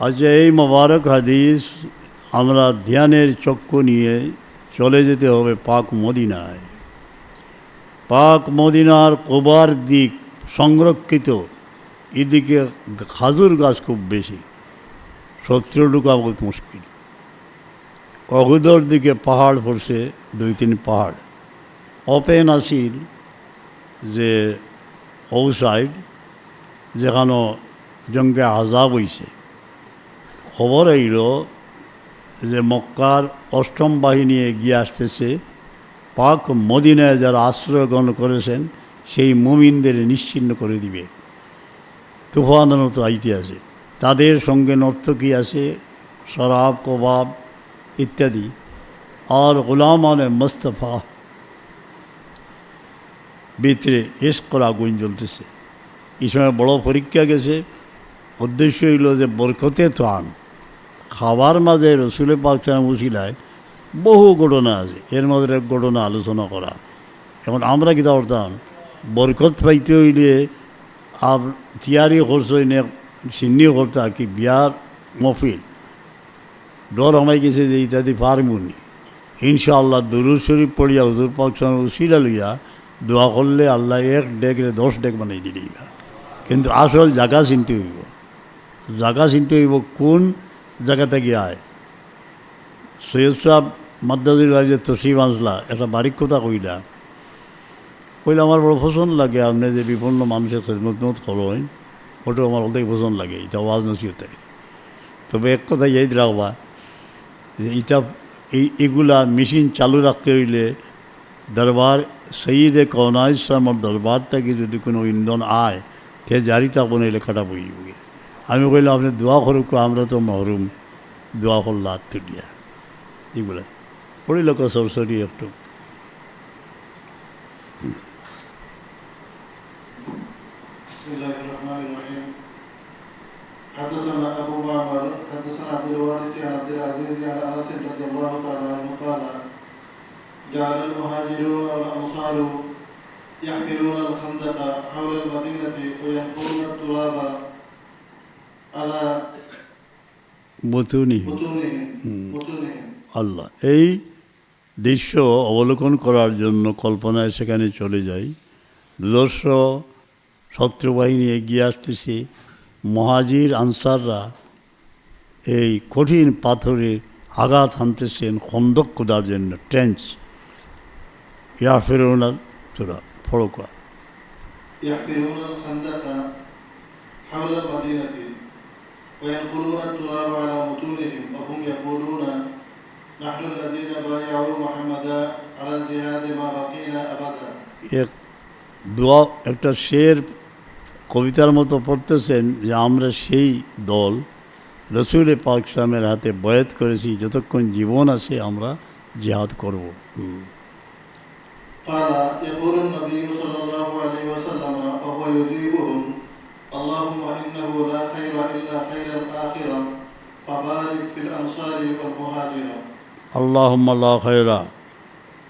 আচ্ছা এই মোবারক হাদিস আমরা ধ্যানের চক্ষু নিয়ে চলে যেতে হবে পাক মদিনায়। পাক মদিনার কোবার দিক সংরক্ষিত। এদিকে খাজুর গাছ খুব বেশি। শত্রু ঢুকা বহুত মুশকিল। অগুদর দিকে পাহাড় পড়ছে দুই তিন পাহাড়। ওপেন আসিল যে ও সাইড যেখানো জঙ্গে আজাব হইছে। খবর এইল যে মক্কার অষ্টম বাহিনী এগিয়ে আসতেছে। পাক মদিনায় যারা আশ্রয় গ্রহণ করেছেন, সেই মুমিনদের নিশ্চিন্ন করে দিবে। তুফানের মতো আইতে আছে। তাদের সঙ্গে নর্তকী আছে, শরাব, কবাব ইত্যাদি। আর গোলামান মোস্তফা ভিতরে এস করা আগুন জ্বলতেছে এই সময় বড় পরীক্ষা গেছে। উদ্দেশ্য হইল যে বরকতে আন খাবার মাঝে রসুলের পাকসান উশিলায় বহু ঘটনা আছে। এর মধ্যে এক ঘটনা আলোচনা করা। এখন আমরা কী করতাম? বরকত পাইতে হইলে আপ তিয়ারি করছ নে সিন্নি করতা কি বিয়ার মফিল ডর আমায় গেছে যে ইত্যাদি পারমুনি। ইনশাআল্লাহ দুরুদ শরীফ পড়িয়া হুজুর পাকসান উশিলা লইয়া দোয়া করলে আল্লাহ এক ডেক দশ ডেক বানাই দিলেই কিন্তু আসল জায়গা চিনতে হইব। জায়গা চিনতে হইব কোন জায়গা থেকে আয় সৈয়দ সাহেব মাদ্দাজুর রাজ্যের তসিব আনসলা একটা বারিক কথা কইলা কইলে আমার বড় পছন্দ লাগে আপনি যে বিপন্ন মানুষের খেদমত মত করেন ওটা আমার অনেক পছন্দ লাগে, এটা ওয়াজ নসিহতে। তবে এক কথা এই রাখবা, যে এটা, এই, এগুলা মেশিন চালু রাখতে হইলে দরবার সঈদে কৌনা ইসলামর দরবার থেকে যদি কোনো ইন্ধন আয় সে জারি থাকবো না লেখাটা বই আমি কইলাম আপনি দোয়া করুক আমরা তো মহরুম দোয়া করল তুলিয়া এগুলা পড়িল সরসরি একটু بسم الله الرحمن الرحيم حدثنا ابو معمر حدثنا عبد الوارث عن عبد العزيز عن انس رضي الله تعالى عنه قال جعل المهاجرون والانصار يحملون الخندق حول المدينه وينقلون التراب على বতুনি بطونهم بطونهم আল্লাহ এই দৃশ্য অবলোকন করার জন্য কল্পনায় সেখানে চলে যাই দুদর্শ শত্রুবাহিনী এগিয়ে আসতেছে মহাজির আনসাররা এই কঠিন পাথরে আঘাত হানতেছেন খন্দক খোদার জন্য ট্রেঞ্চ ইয়া ফেরোনার তোরা ফড়কা يحملون الخندق حول المدينة وينقلون التراب على متونهم وهم يقولون نحن الذين بايعوا محمدا على الجهاد ما بقينا أبدا এক দোয়া একটা শের কবিতার মতো পড়তেছেন যে আমরা সেই দল রসুল পাক ইসলামের হাতে বয়াত করেছি যতক্ষণ জীবন আছে আমরা জিহাদ করব হুম। وهو يجيبهم اللهم إنه لا خير إلا خير الآخرة فبارك في الأنصار والمهاجرة আল্লাহ আল্লাহ খয়রা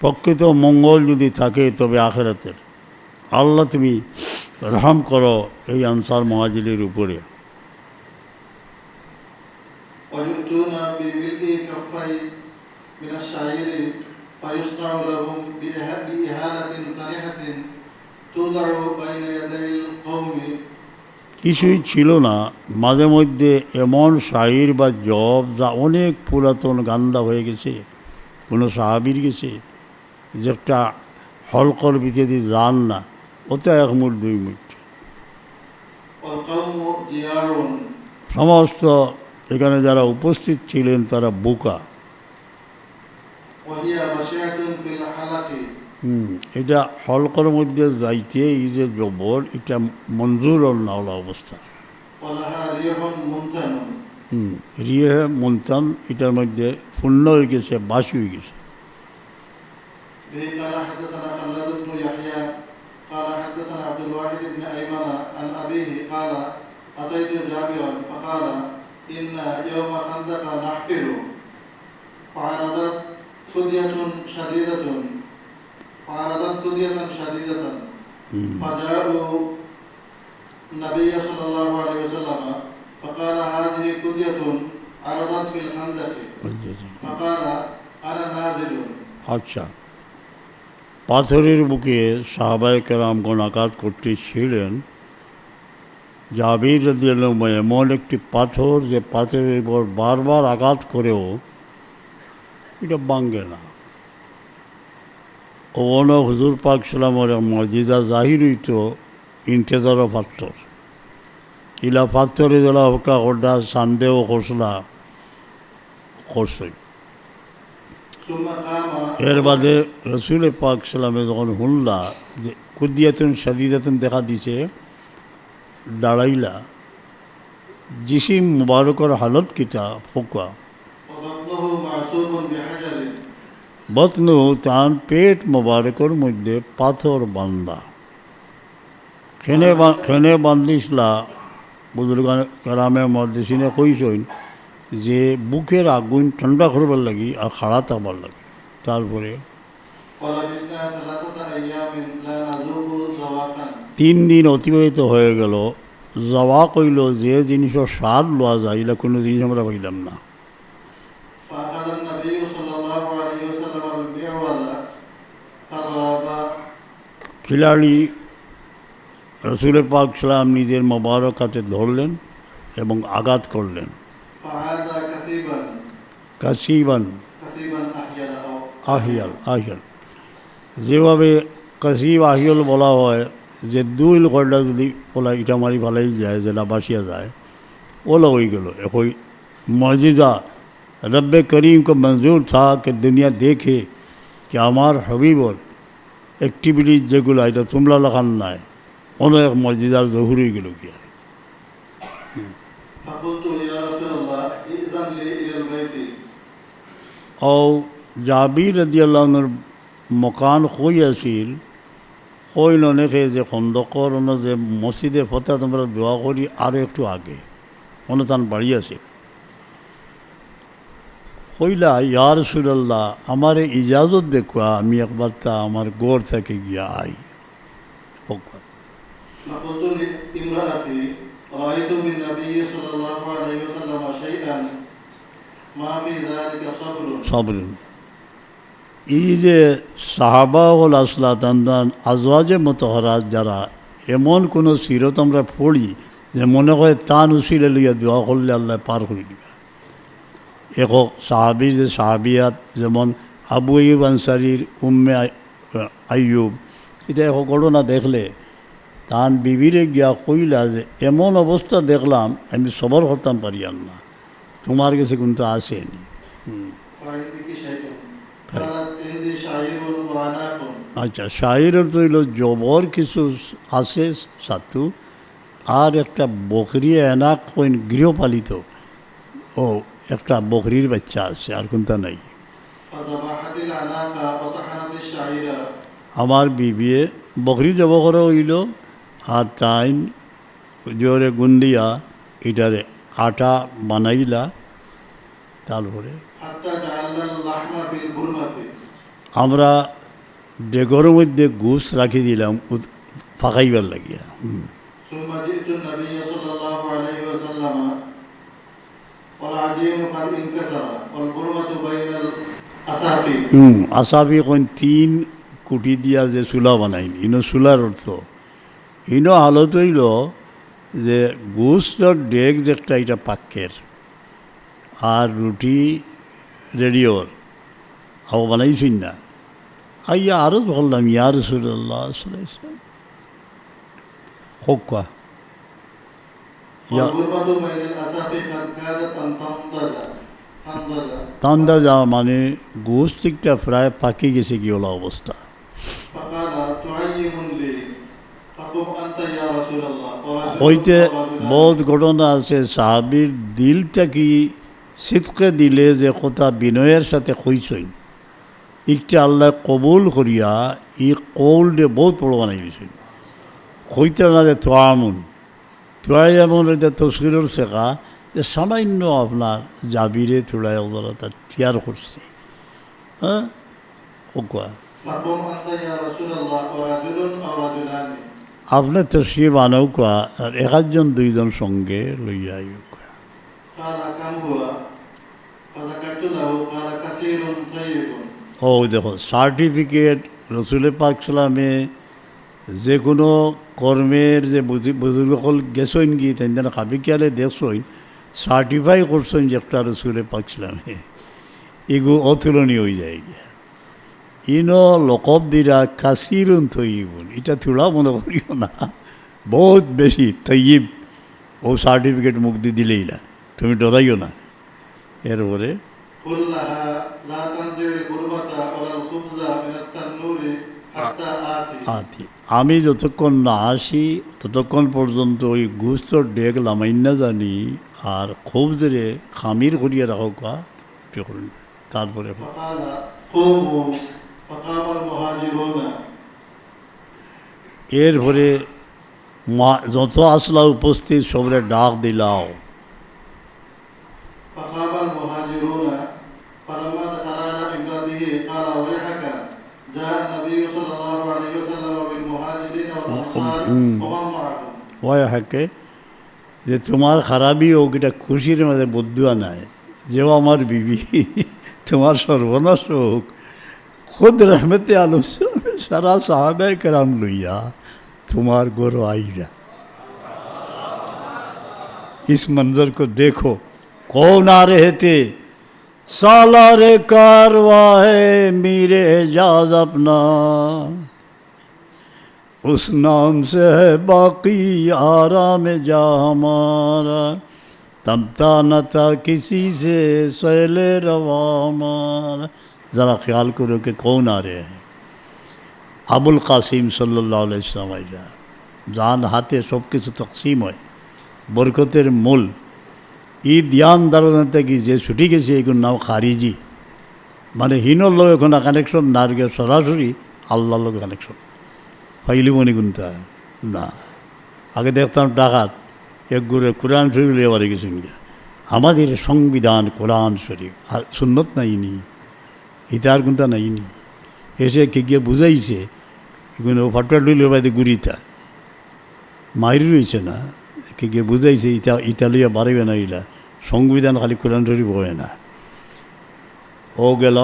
প্রকৃত মঙ্গল যদি থাকে তবে আখেরাতের আল্লাহ তুমি রহম করো এই আনসার মহাজিরের উপরে কিছুই ছিল না। মাঝে মধ্যে এমন শাহির বা জব যা অনেক পুরাতন গান্দা হয়ে গেছে, কোনো সাহাবির গেছে, যে একটা হলকর বিতে যান না ওটা এক মুঠ, দুই মুঠ। সমস্ত এখানে যারা উপস্থিত ছিলেন তারা বোকা। এটা হলকর মধ্যে যাইতে এই যে জবর এটা মঞ্জুর না হলো অবস্থা ولها ريح منتن হুম রিয়ে মন্তান এটার মধ্যে পূর্ণ হয়ে গেছে বাসি হয়ে গেছে به قال حدثنا خلاد بن يحيى قال حدثنا عبد الواحد بن ايمن عن ابيه قال اتيت جابرا فقال ان يوم خندق نحفر فعرضت ثدية شديدة فعرضت ثدية شديدة হুম فجاءوا النبي صلى الله عليه وسلم فقال هذه كدية عرضت في الخندق فقال أنا نازل আচ্ছা পাথরের বুকে সাহাবায় কেরামগণ আঘাত করতে ছিলেন জাবির রাদিয়াল্লাহু আনহু এমন একটি পাথর যে পাথরের উপর বারবার আঘাত করেও এটা ভাঙ্গে না ওগুলো হুজুর পাক সালামের মজিদা জাহির হইত ইন্তেজার পাত্তর ইলা পাত্তরে জলা হকা হড্ডা সান্ডে ও হোসলা করছই। এর বাদে রসুল পাক সালামে যখন হুনলা, যে কুদিয়াতন সাদিদাতন দেখা দিছে, দাঁড়াইলা, জিসিম মুবারকর হালত কিতা ফোকা বতনু তার পেট মোবারকর মধ্যে পাথর বান্ধা। খেনে খেনে বান্ধিসলা বুজুর্গান কেরামে মর্দিসিনে কইসইন যে বুকের আগুন ঠান্ডা করবার লাগি আর খাড়া থাকবার লাগে। তারপরে তিন দিন অতিবাহিত হয়ে গেল। জবা কইল যে জিনিসের স্বাদ লওয়া যায় এটা কোনো জিনিস আমরা পাইলাম না। کھلاڑی رسول پاک اسلامی مبارک ہاتھ لوگ آغاد کر لین۔ جیب کسیب آحیول بلا ہوا اٹاماری جائے جی نباسیا جائے۔ اولا ہوئی گلو مسجدہ رب کریم کو منظور تھا کہ دنیا دیکھے کہ ہمار অ্যাক্টিভিটিস যেগুলো, এটা তোমরা লাগান নাই। অনেক মজিদার জহুরি গেল কি ও জাবির দিয়ালের মকান কই আছিল? কই অনেকে যে খন্দকর যে মসজিদে ফতে তোমরা দোয়া করি আরও একটু আগে। অনুদান বাড়ি আছে কইলা ইয়ার সুরাল্লাহ আমার ইজাজত দেখুয়া আমি একবার তা আমার গোড় থেকে গিয়া আই। এই যে সাহাবা হল আসলা তান্দান আজওয়াজে মতহরাজ যারা এমন কোনো সিরত আমরা পড়ি যে মনে হয় তান উশিরে লইয়া দোয়া করলে আল্লাহ পার করে এক সাহাবি যে সাহাবিয়াত, যেমন আবু আইব আনসারির উম্মে আইয়ুব এটা এক ঘটনা দেখলে তান বিবিরে গিয়া কইলা যে, এমন অবস্থা দেখলাম, আমি সবর করতাম পারিয়ান না। তোমার কাছে কিন্তু আসেন। আচ্ছা শাহির তো হইল জবর কিছু আছে সাতু, আর একটা বকরি এনা কইন গৃহপালিত। ও একটা বকরির বাচ্চা আছে, আর কোনটা নাই। আমার বিবিয়ে বকরি জব করে হইল, আর টাইন জোরে গুন্ডিয়া এটারে আটা বানাইলা, তারপরে আমরা ডেগর মধ্যে গুস রাখি দিলাম ফাঁকাইবার লাগিয়া। হুম। والعجين قد انكسر والبرمة بين الأصابع হুম আসাবি কোন তিন কুটি দিয়া যে চুলা বানাইন ইনো চুলার অর্থ ইনো হালত হইল যে গুস্তর ডেক যে একটা এটা পাক্কের আর রুটি রেডিওর আও বানাইছিন না আইয়া আরও বললাম ইয়ার রসুল্লাহ সাল্লাম হোক তান্দা মানে গোস্তিকটা প্রায় পাকি গেছে কি ওলা অবস্থা হইতে বহুত ঘটনা আছে সাহাবির দিলটা কি সিদকে দিলে যে কথা বিনয়ের সাথে কইসইন ইকটা আল্লাহ কবুল করিয়া ই কৌলডে বহুত বড় বানাই দিয়েছিল হইতে না যে তোয়ামুন থোড়াই এমন এটা তসকিরর শেখা যে সামান্য আপনার জাবিরে থোড়াই ওরা তার টিয়ার করছে হ্যাঁ আপনার তো সে বানাও কোয়া আর একজন দুইজন সঙ্গে লইয়া ও দেখো সার্টিফিকেট রসুলের পাক সালামে যে কোনো কর্মের যে বুজু- বুজুর্গসকল গেছইন কি তেন খাবিকিয়ালে দেখছইন সার্টিফাই করছেন যে একটা রসুল পাক সালামে এগু অতুলনীয় হয়ে যায় গিয়া ইনো লকব দিরা কাসিরুন তৈবুন এটা থোড়া মনে করিও না বহুত বেশি তৈব ও সার্টিফিকেট মুখ দিয়ে দিলেই না তুমি ডরাইও না এরপরে قل لها لا تنزع القربة ولا الخبز من التنور حتى آتي আতি। আমি যতক্ষণ না আসি ততক্ষণ পর্যন্ত ওই গুস্তর ডেক লামাইন জানি আর খুব জোরে খামির করিয়া কা তারপরে এরপরে যত আসলা উপস্থিত সবরে ডাক দিলাও। تمہار হাকে যে তোমার খারাপই হোক এটা খুশির মাঝে বুদ্ধুয়া নাই যেও আমার বিবি তোমার সর্বনাশ হোক خود رحمت عالم سارا صحابہ کرام لیا تمہار گورو آئی جا اس منظر کو دیکھو کون آ رہے تھے سالار کارواں ہے میرے اعجاز اپنا उस नाम से है बाकी आराम जा हमारा तमता न था किसी से सैले रवा हमारा ज़रा ख्याल करो कि कौन आ रहे हैं আবুল কাসিম সাল্লাহ ইসলাম আইরা যান হাতে সব কিছু তকসিম হয় বরকতের মূল ই ধ্যান ধারণা থেকে যে ছুটি গেছে এগুলোর নাম খারিজি মানে হীনর লোক এখন কানেকশন না রেখে সরাসরি আল্লাহর লোক কানেকশন ফাইলি মনে হয় না। আগে দেখতাম ডাকাত, এক গুরে কোরআন শরীফ লেবারে গেছেন গিয়া। আমাদের সংবিধান, কোরআন শরীফ, আর সুন্নত নাইনি ইতার গুনটা নাইনি। এসে কে গিয়ে বুঝাইছে, এগুলো ফাটুয়া ডুলের বাইরে গুড়িতা মাইরি রয়েছে না কে গিয়ে বুঝাইছে, ইটা ইটালিয়া বাড়িবে না ইলা, সংবিধান খালি কোরআন শরীফ হয় না। ও গেল,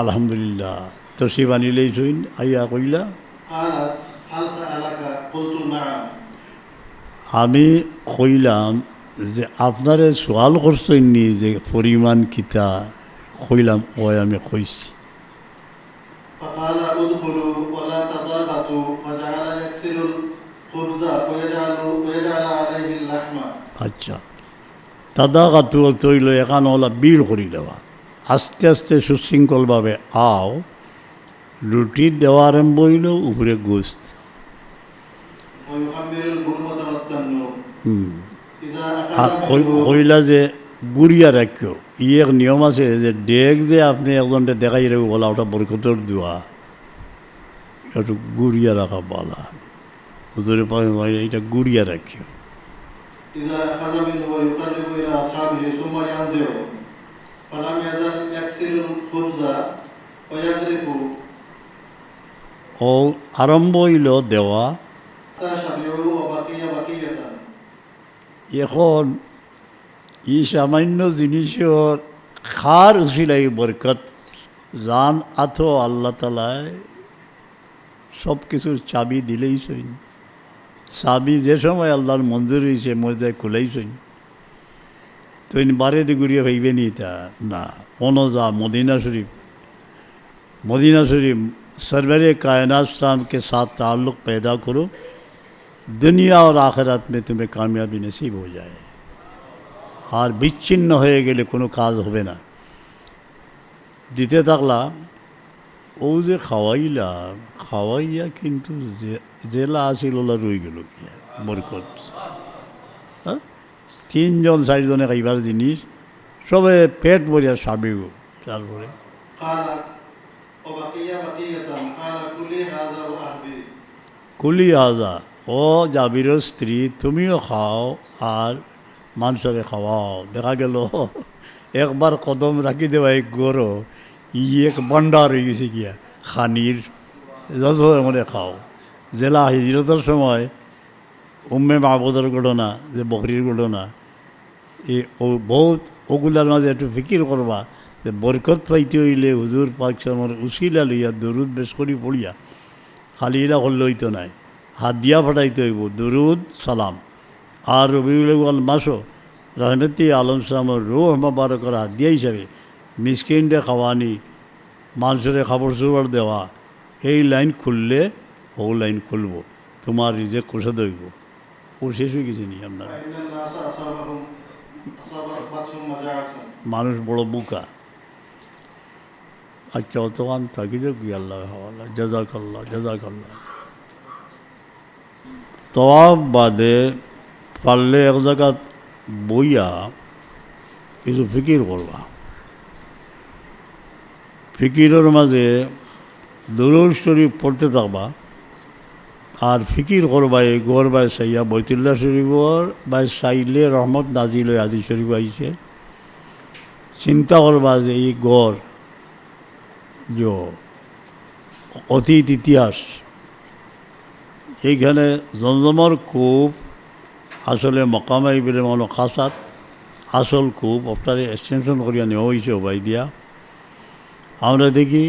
আলহামদুলিল্লাহ, তো সে বানিলেই শুইন আইয়া কইলা আমি কইলাম যে আপনারে সোয়াল করছেননি যে পরিমাণ কিতা? কইলাম ওই আমি কইছি। আচ্ছা। দাদা কাতু তৈল এখান ওলা বিড় করি দেওয়া আস্তে আস্তে সুশৃঙ্খলভাবে আও। রুটি দেওয়া আরম্ভ হইল উপরে গোস্ত ويخمر البرمة والتنور হুম إذا আর أخذ কই- منه কইলা যে গুড়িয়া রাখিও ই এক নিয়ম আছে যে ডেক যে আপনি একজনটা দেখাই রাখবো বলা ওটা বরকতর দোয়া একটু গুড়িয়া রাখা বলা হুজুরে পাবে ভাই এটা গুড়িয়া রাখিও إذا أخذ منه ويقرب إلى أصحابه ثم ينزع فلم يزل يكسر الخبز ويغرف ও আরম্ভইল দেওয়া এখন ই সামান্য জিনিসের খার উচিলাই বরকত জান আথ আল্লাহ তালায় সব কিছুর চাবি দিলেই সইন চাবি যে সময় আল্লাহর মঞ্জুর হয়েছে মজায় খুলেই সইন তো বারে দিগুড়িয়ে হইবে নি তা? না অনজা মদিনা শরীফ মদিনা শরীফ सरवर कायनात शाम के साथ ताल्लुक़ पैदा करो दुनिया और आखिरत में तुम्हें कामयाबी नसीब हो जाए আর বিচ্ছিন্ন হয়ে গেলে কোনো কাজ হবে না দিতে থাকলাম ও যে খাওয়াইলাম খাওয়াইয়া কিন্তু যে- জেলা আসিল ওলা রই গেল গিয়া বরকত হ্যাঁ তিনজন চারিজনে খাইবার জিনিস সবে পেট ভরিয়া সাবিব তারপরে কুলি আজা ও জাবিরের স্ত্রী, তুমিও খাও আর মানুষরে খাওয়াও। দেখা গেল, একবার কদম রাখি দেওয়া এক গরো, ই এক ভান্ডার হয়ে গেছে গিয়া, খানির যত মনে খাও। জেলা হিজরতের সময় উম্মে মাহবুদের ঘটনা, যে বকরির ঘটনা এই বহুত ওগুলার মাঝে একটু ফিকির করবা। বরকত পাইতে হইলে হুজুর পাকসমর উশিলা লইয়া দরুদ বেশ করি পড়িয়া খালি এরা হল হইতো নাই। হাত দিয়া ফাটাইতে হইব দরুদ সালাম। আর রবিউল আল মাসো রহমতি আলম সালামর রোহ মোবারকর হাত দিয়া হিসাবে মিসকিনরে খাওয়ানি মানুষরে খাবর সুবার দেওয়া এই লাইন খুললে ও লাইন খুলব তোমার নিজে কোষে দইব ও শেষ হয়ে গেছে নি আপনার? মানুষ বড় বুকা। আচ্ছা অতমান থাকি যে কি আল্লাহ হাওয়ালা জাজাকাল্লাহ জাজাকাল্লাহ তওয়াব বাদে পারলে এক জায়গাত বইয়া কিছু ফিকির করবা ফিকিরের মাঝে দরুদ শরীফ পড়তে থাকবা আর ফিকির করবা এই গোর বাই সাইয়া বৈতুল্লাহ শরীফর বাই সাইলে রহমত নাজিল আদি শরীফ আইছে চিন্তা করবা যে এই গড় যে অতীত ইতিহাস, এইখানে জমজমর কূপ, আসলে মকামাই বেলে মনো খাসাত আসল কূপ, আপনারে এক্সটেনশন করিয়া নেওয়া হয়েছে ওবাই দিয়া আমরা দেখি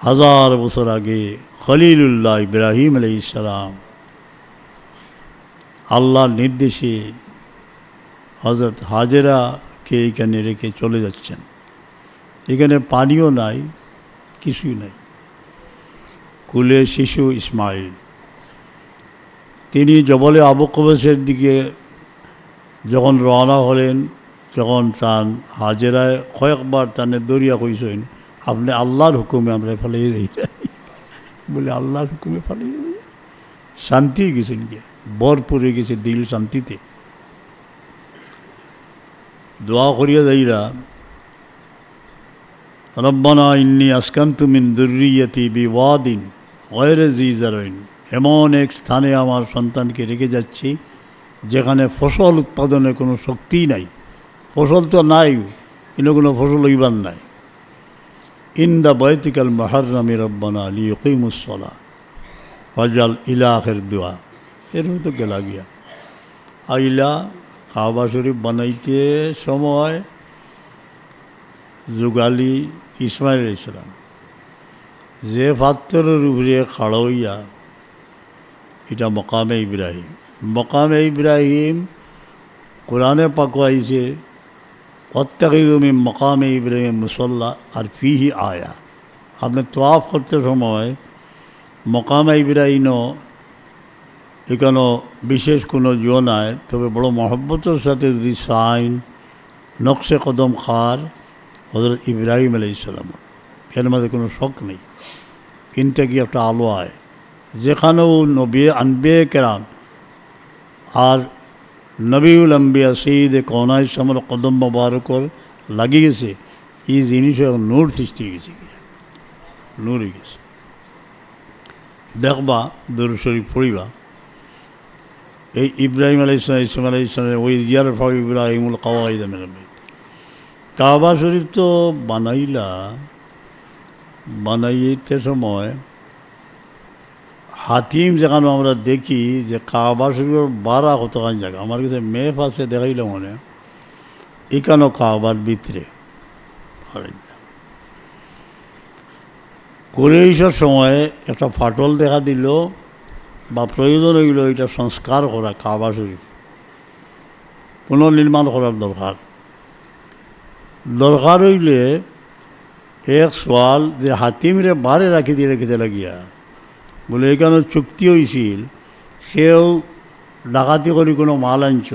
হাজার বছর আগে খলিলুল্লাহ ইব্রাহিম আলাই ইসলাম আল্লাহর নির্দেশে হজরত হাজেরাকে এইখানে রেখে চলে যাচ্ছেন। এখানে পানিও নাই কিছুই নাই। কুলে শিশু ইসমাইল। তিনি জবলে আবু কবেশের দিকে যখন রওনা হলেন, যখন তান হাজেরায় কয়েকবার তানে দরিয়া কইসেন আপনি আল্লাহর হুকুমে আমরা ফেলিয়ে দিই বলে, আল্লাহর হুকুমে ফেলিয়ে দিই? শান্তি গেছেন গিয়ে বরপুরে গেছে দিল শান্তিতে। দোয়া করিয়া যাইরা রব্বানা ইন্নি আসকান্তু মিন দুর্রিয়তি বিওয়াদিন গয়রে জিজারইন। এমন এক স্থানে আমার সন্তানকে রেখে যাচ্ছি, যেখানে ফসল উৎপাদনে কোনো শক্তি নাই। ফসল তো নাই, কিন্তু কোনো ফসল হইবার নাই। ইন দ্য বৈতিকাল মাহারামি রব্বানা আলী ওকিমুসলা ফজাল ইলাহের দোয়া। এর হয়তো গেলা গিয়া। আইলা কাবা শরীফ বানাইতে সময়, যুগালি ইসমাইল ইসলাম যে পাত্রের উপরে খাড়া হইয়া, এটা মকামে ইব্রাহিম। মকামে ইব্রাহিম কোরআনে পাকো আইছে অত্যাগী মকামে ইব্রাহিম মুসল্লা আর ফিহি আয়া। আপনি তোয়াফ করতে সময় মকামে ইব্রাহিমও এখানে বিশেষ কোনো জো নাই, তবে বড় মহব্বতের সাথে যদি সাইন, নকশে কদম খার হজরত ইব্রাহিম আলাই ইসলাম এর মধ্যে কোনো শখ নেই। কিনতে কি একটা আলো আয়। যেখানেও নবী আনবে কেরাম। আর নবীউল আম্বিয়া সঈদ কনাই সামর কদম মোবারকর লাগি গেছে এই জিনিস নূর সৃষ্টি গেছে নূর গেছে। দেখবা, দূর শরীফ পড়িবা। এই ইব্রাহিম আলাই ইসলাম ইসলাম আলাই ইসলামের ওই ইয়ার ফাউ ইব্রাহিমুল কাওয়াইদ মেরে কাবা শরীফ তো বানাইলা বানাইতে সময়? হাতিম যেখানে আমরা দেখি যে কাবা শরীফের বারা কতখান জায়গা? আমার কাছে মেয়ে ফাঁসে দেখাইল মনে। এখানেও কাবার ভিতরে। করে এইসব সময় একটা ফাটল দেখা দিল বা প্রয়োজন হইল এটা সংস্কার করা কাবা শরীফ। পুনর্নির্মাণ করার দরকার। দরকার হইলে এক সোয়াল যে হাতিমরে বারে রাখি দিয়ে রেখেতে লাগিয়া বলে এখানে চুক্তি হয়েছিল সেও ডাকাতি করি কোনো মাল আনছ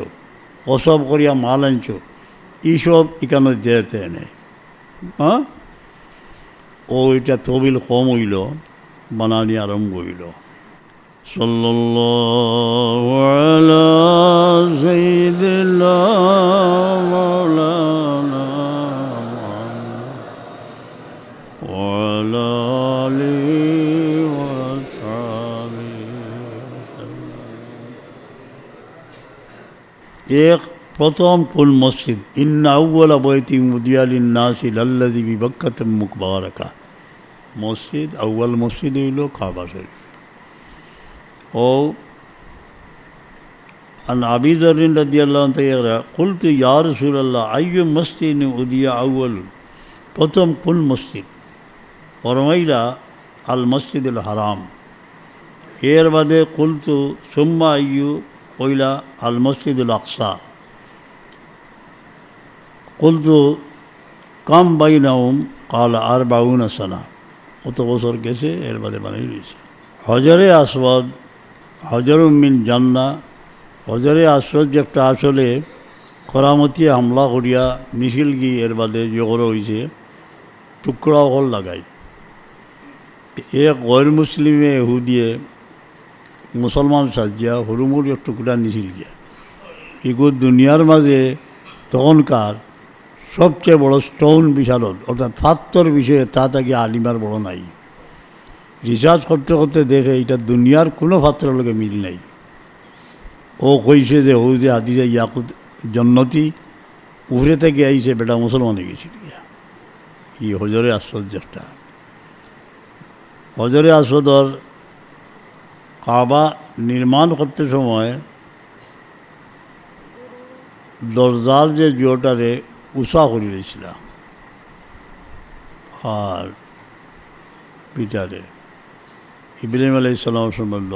অসব করিয়া মাল আনছ এইসব এখানে দেতে নেই হ্যাঁ ও এটা তবিল কম হইল বানানি আরম্ভ হইল সাল্লাল্লাহু আলা সাইয়্যিদিনা মাওলানা وعلى এক, প্রথম কোন মসজিদ? ইন্না আউ্লা বৈতি মুদিয়ালিন নাসি লাল্লাজি বিবক্ষাত মুখবারাকা মসজিদ, আউ্য়াল মসজিদ হইল কাবা শরীফ। ও, আন আবিদরিন রাদি আল্লাহ তাইরা কুলতু সুর আল্লাহ আইয় মসজিদ উদিয়া আউ্য়াল প্রথম কোন মসজিদ? ফরমাইলা আল মসজিদুল হারাম। এর বাদে কুলতু, সুম্মা আইয়ু কইলা আল মসজিদুল আকসা কুলতু কাম বাইনাউম কাল আর বাউনা সানা অত বছর গেছে? এর বাদে বানিয়ে রয়েছে। হজরে আসবাদ হজর মিন জান্না হজরে আসবাদ যে একটা আসলে করামতি হামলা করিয়া মিছিল গিয়ে এর বাদে জগর হয়েছে টুকরা হল লাগাই। এ গৈর মুসলিমে হুদিয়ে মুসলমান সাজিয়া হরুমুর এক টুকরা নিছিল গিয়া। এগো দুনিয়ার মাঝে তখনকার সবচেয়ে বড় স্টোন বিশারদ, অর্থাৎ ফাত্তর বিষয়ে তা তাকে আলিমার বড় নাই। রিসার্চ করতে করতে দেখে এটা দুনিয়ার কোনো ফাত্রের লোকে মিল নাই। ও কইছে যে হৌ যে হাদিসে ইয়াকুত জন্নতি উভরে থেকে আইছে, বেটা মুসলমান হয়ে গেছিল গিয়া। ই হজরে আশ্চর্যটা হজরে আসদর কাবা নির্মাণ করতে সময় দরজার যে জিওটারে উষা করে দিয়েছিলাম আর পিটারে ইব্রাহিম আলাই সালাম সম্বন্ধ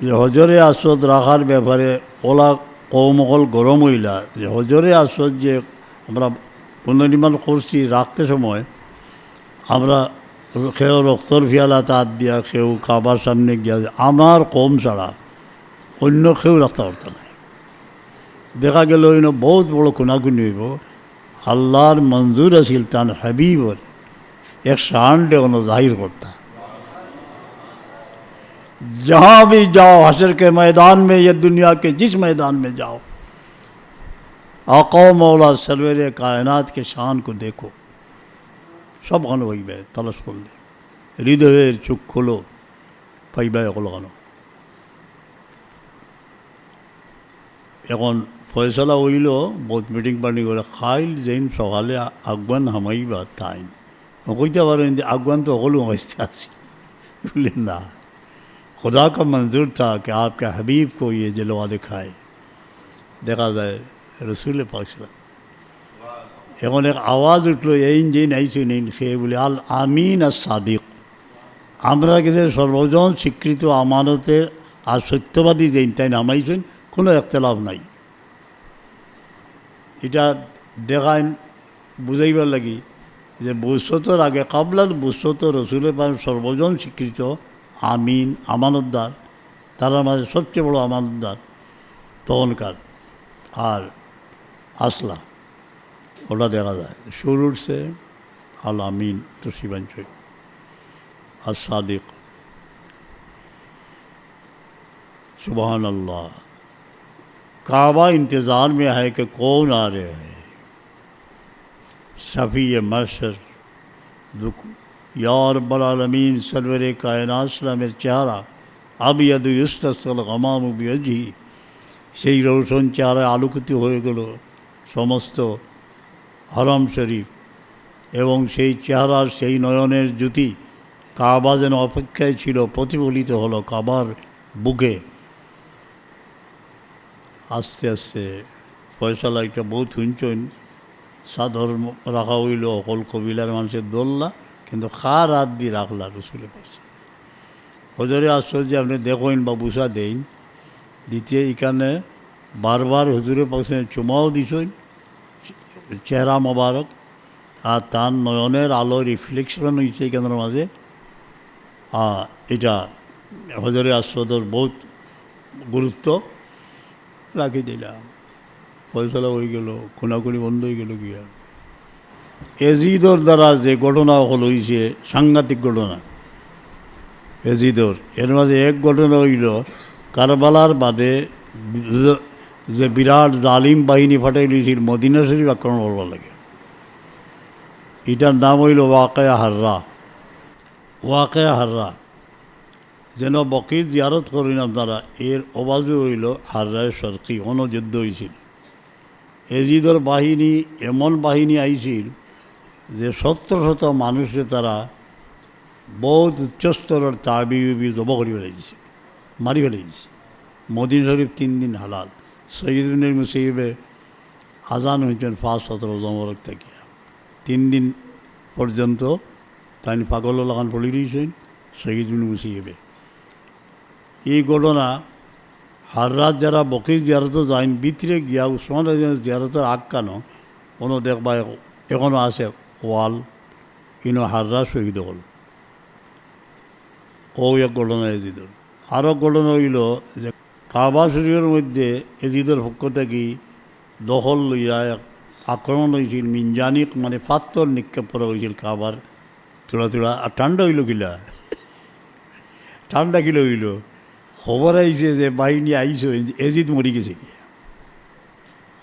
যে হজরে আসদ রাখার ব্যাপারে ওলা কৌমকল গরম হইলা, যে হজরে আসদ যে আমরা পুনর্নির্মাণ করছি রাখতে সময়, আমরা خیر اختر فی اللہ تعدیا خیو کعبہ سامنے گیا۔ آمار قوم سڑا، ان خیو رختہ ہوتا نہیں۔ دیکھا کہ لو انہوں بہت بڑو کنا کن ہوئی وہ۔ اللہ منظور سلطان حبیب اور ایک شان ڈے انہوں ظاہر کرتا۔ جہاں بھی جاؤ، حشر کے میدان میں یا دنیا کے جس میدان میں جاؤ، آقا مولا سرور کائنات کے شان کو دیکھو۔ সব গানো পাইবে তালাশ করলে হৃদয়ের চোখ খোলো পাইবে এগুলো গানো এখন ফয়সলা হইল বহুত মিটিং পার্টি করে খাইল যেইন সকালে আগুয়ান হামাইবা তাই কইতে পারেন যে আগুয়ান তো সকলো হাসতে আসি বললেন না खुदा का मंजूर था कि आपके हबीब को ये जलवा दिखाए দেখা যায় রসুল পাকসালাম এখন এক আওয়াজ উঠল, এই যে নেই খেয়ে বলে, আল আমিন আর সাদিক। আমরা কাছে সর্বজন স্বীকৃত আমানতের আর সত্যবাদী যেই তাই নামাইছেন, কোনো একতলাভ নাই। এটা দেখায় বুঝাইবার লাগি যে বুসতর আগে, কাবলার বুসত রসুলের সর্বজন স্বীকৃত আমিন, আমানতদার, তারা মাঝে সবচেয়ে বড় আমানতদার তখনকার আর আসলা। اولاد غذا ہے شرور سے علامین تسیبن چوئی الصادق سبحان اللہ کعبہ انتظار میں ہے کہ کون آ رہے ہیں صفی مشر یا رب العالمین سرور کائنات سلام چہرہ اب ید یستل غمام بیجی সেই রোশন چہرہ আলোকিত ہوئے گلو সমস্ত হরম শরীফ এবং সেই চেহারার সেই নয়নের জ্যোতি কাবা যেন অপেক্ষায় ছিল, প্রতিফলিত হলো কাবার বুকে। আস্তে আস্তে পয়সালা একটা বহুত শুনছেন সাধর রাখা হইল অকল কবিলার মানুষের দোল্লা, কিন্তু খা রাত দিয়ে রাখলা রসুলের পাশে। হজরে আশ্চর্য, আপনি দেখেন বা বুসা দেন, দ্বিতীয় এখানে বারবার হুজুরের পাশে চুমাও দিছেন চেহারা মোবারক আর তার নয়নের আলো রিফ্লেকশন হয়েছে এখানের মাঝে এটা হজরে আশ্রদর বহুত গুরুত্ব রাখি দিলাম পয়সালা হয়ে গেল, খুনাখুনি বন্ধ হয়ে গেল গিয়া এজিদর দ্বারা যে ঘটনা হল হয়েছে সাংঘাতিক ঘটনা। এজিদর এর মাঝে এক ঘটনা হইল কারবালার বাদে যে বিরাট জালিম বাহিনী ফাটাই দিয়েছিল মদিনা শরীফ আক্রমণ করবার লাগে। এটার নাম হইল ওয়াকায়া হাররা। ওয়াকায়া হাররা। যেন বকি জিয়ারত করেন আপনারা এর অবাজু হইল হাররায় সরকি, অনযুদ্ধ হয়েছিল এজিদর বাহিনী এমন বাহিনী আইছিল যে সত্তর শত মানুষে তারা বহুত উচ্চস্তরের তাবি জব করে ফেলাইছে মারি ফেলাইছে মদিন শরীফ তিন দিন হালাল। সৈয়দিনের মুসিবে আজান হয়েছেন ফার্স্ট সতেরো জমরক থেকে। তিন দিন পর্যন্ত তাই পাগল লাগান পড়ে দিয়েছেন সৈয়দিন মুসিবে এই ঘটনা হার রাত যারা বকির জিয়ারত যাইন, ভিতরে গিয়া উসমান জিয়ারতের আগ কানো, কোনো দেখবা এখনও আছে ওয়াল ইনো হাররা শহীদ হল। ও এক ঘটনা এজিদর আরও ঘটনা হইল যে কাবা শরীফের মধ্যে এজিদের পক্ষ থেকে দখল লইয়া আক্রমণ হয়েছিল মিনজানিক মানে পাত্তর নিক্ষেপ করা হয়েছিল কাবার। তোরা তোরা, আর ঠান্ডা হইল কিলা? ঠান্ডা কিলো হইল? খবর আইছে যে বাহিনী আইসো এজিদ মরি গেছে গিয়া।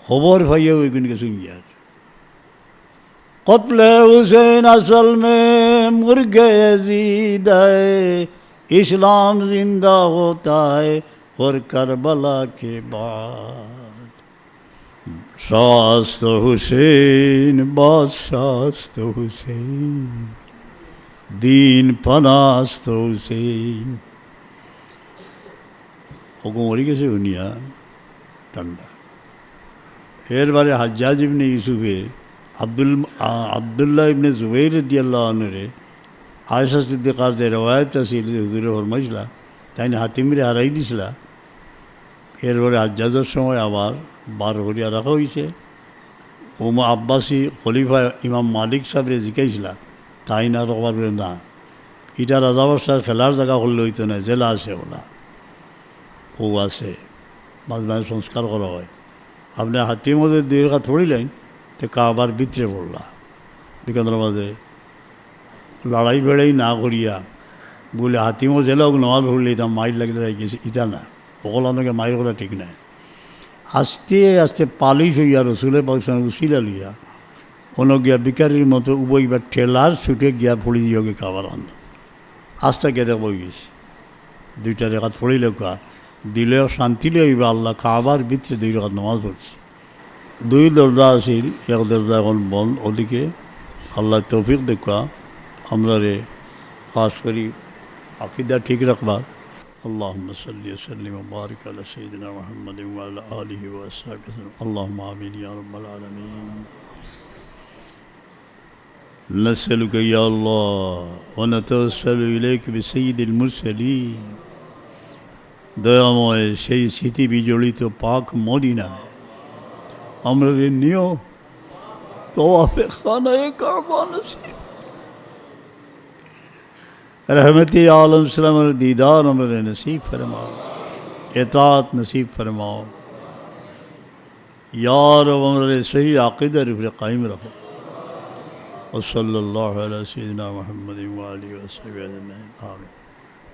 খবর ভাইয়া ওই শুনিয়ার গেছে حسین কতলে হুসেন আসল মে মুরগে اسلام ইসলাম জিন্দা হতায় और करबला के बाद शास्त हुसैन बादशास्त हुसैन दीन पनास्त हुसैन হুকুমরি গেছে উনিয়া ঠান্ডা। এরবারে হাজ্জাজ ইবনে ইউসুফে আব্দুল আবদুল্লাহ ইবনে জুবের দিয়াল্লাহরে আয়সা সিদ্দিকার যে রেওয়ায়ত আছে হুজুরে ফরমাইছিলা তাই হাতিমরে হারাই দিছিলা। এরপরে হাজ্জাজের সময় আবার বার করিয়া রাখা হয়েছে ওমা আব্বাসী খলিফা ইমাম মালিক সাহেবরে জিকাইছিলা তাই না রকবার করে না, ইটা রাজাবাসার খেলার জায়গা করলে হইতো না, জেলা আছে ওলা ও আছে, মাঝে মাঝে সংস্কার করা হয়। আপনি হাতির মধ্যে দুই রেখা থড়িলেন তো কাবার ভিতরে পড়লা। বিকান্দ্র মাঝে লড়াই বেড়াই না করিয়া বলে, হাতিমো জেলাও নমাজ পড়লে এটা মাইর লাগতে গেছে ইটা না। সকলানোকে মাইর করা ঠিক নাই। আস্তে আস্তে পালিশ হইয়া রসুলের পাকিস্তান উচিলা লইয়া কোনো গিয়া বিকারির মতো উবই বা ঠেলার ছুটে গিয়া ফড়ি দিয়োগে খাবার আনন্দ আস্তে গেদে বই গেছে? দুইটা রেখাত পড়িলে কা দিলেও শান্তি লইবা আল্লাহ খাবার ভিতরে দুই রেখাত নামাজ পড়ছি দুই দরজা আছিল, এক দরজা এখন বন্ধ ওদিকে আল্লাহ তৌফিক দেখা আমরা রে খাস করি আকিদা ঠিক রাখবার اللهم صلی وسلم وبارک علی سیدنا محمد وعلى آلہ وصحبہ وسلم اللهم آمین یا رب العالمین نسألك يا الله ونتوسل إليك بسيد المرسلين. دیا موئے شہی سیتی بھی جوڑی تو پاک مودینہ ہے امر نیو تو وافق خانہ کعبہ نصیب رحمت عالم سلم دیدار عمر نصیب فرماؤ، اطاعت نصیب فرماؤ۔ یار و عمر صحیح عقید رفر قائم رہو۔ اور صلی اللہ علیہ سیدنا محمد علیہ وسلم